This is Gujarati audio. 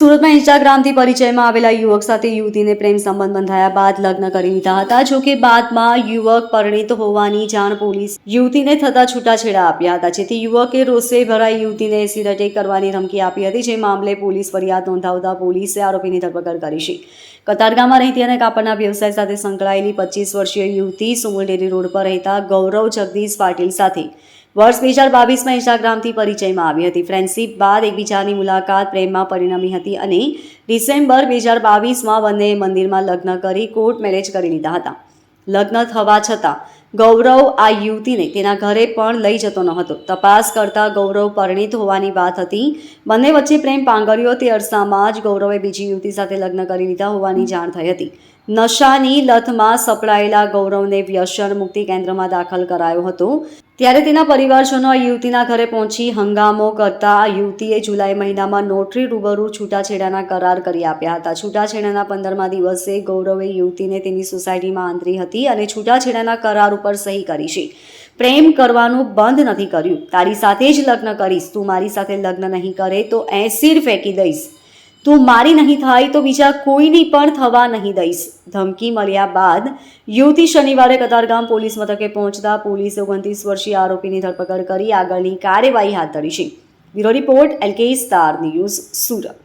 સુરતમાં ઇન્સ્ટાગ્રામથી પરિચયમાં આવેલા યુવક સાથે યુવતીને પ્રેમ સંબંધ બંધાયા બાદ લગ્ન કરી લીધા હતા, જો કે બાદમાં યુવક પરિણીત હોવાની જાણ પોલીસ યુવતીને થતા છૂટાછેડા આપ્યા હતા, જેથી યુવકે રોષે ભરાઈ યુવતીને એસિડ અટેક કરવાની ધમકી આપી હતી, જે મામલે પોલીસ ફરિયાદ નોંધાવતા પોલીસે આરોપીની ધરપકડ કરી છે. કતારગામમાં રહેતી અને કાપડના વ્યવસાય સાથે સંકળાયેલી પચીસ વર્ષીય યુવતી સુમુલ ડેરી રોડ પર રહેતા ગૌરવ જગદીશ પાટીલ સાથે વર્ષ બે હજાર બાવીસમાં ઇન્સ્ટાગ્રામથી પરિચયમાં આવી હતી. ફ્રેન્ડશીપ બાદ એકબીજાની મુલાકાત પ્રેમમાં પરિણમી હતી અને ડિસેમ્બર બે હજાર બાવીસમાં બંને મંદિરમાં લગ્ન કરી કોર્ટ મેરેજ કરી લીધા હતા. લગ્ન થવા છતાં ગૌરવ આ યુવતીને તેના ઘરે પણ લઈ જતો ન હતો તપાસ કરતા ગૌરવ પરિણીત હોવાની વાત હતી. બંને વચ્ચે પ્રેમ પાંગર્યો તે અરસામાં જ ગૌરવે બીજી યુવતી સાથે લગ્ન કરી લીધા હોવાની જાણ થઈ હતી. નશાની લથમાં સપડાયેલા ગૌરવને વ્યસન મુક્તિ કેન્દ્રમાં દાખલ કરાયો હતો. ત્યારે તેના પરિવારજનો આ યુવતીના ઘરે પહોંચી હંગામો કરતા યુવતીએ જુલાઈ મહિનામાં નોટરી રૂબરૂ છૂટાછેડાના કરાર કરી આપ્યા હતા. છૂટાછેડાના પંદરમા દિવસે ગૌરવે યુવતીને તેની સોસાયટીમાં આંતરી હતી અને છૂટાછેડાના કરાર ઉપર સહી કરી છે. પ્રેમ કરવાનું બંધ નથી કર્યું. તારી સાથે જ લગ્ન કરીશ. તું મારી સાથે લગ્ન નહીં કરે તો એસીર ફેંકી દઈશ. તું મારી નહીં થાય તો બીજા કોઈની પણ થવા નહીં દઈશ. ધમકી મળ્યા બાદ યુવતી શનિવારે કતારગામ પોલીસ મથકે પહોંચતા પોલીસે ઓગણત્રીસ વર્ષીય આરોપીની ધરપકડ કરી આગળની કાર્યવાહી હાથ ધરી છે. Bureau report LK star news Surat.